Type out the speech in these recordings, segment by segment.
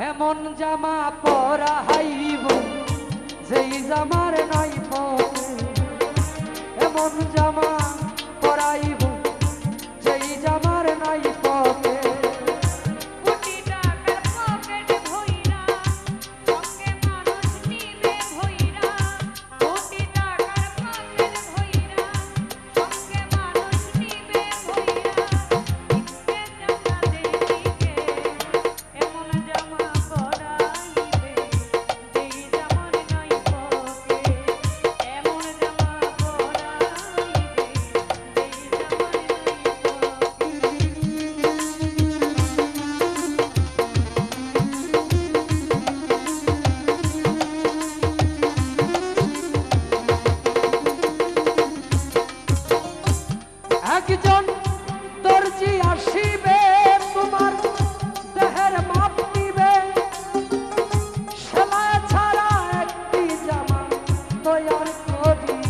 এমন জামা পরা হাইব যেই জামার নাই পরা একজন দর্জি আসিবে তোমার দেহের মাপ নিবে। সেলাই ছাড়া একটি জামা তৈরি করিবে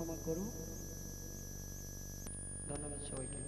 ক্ষমা করো ধন্যবাদ সবাইকে।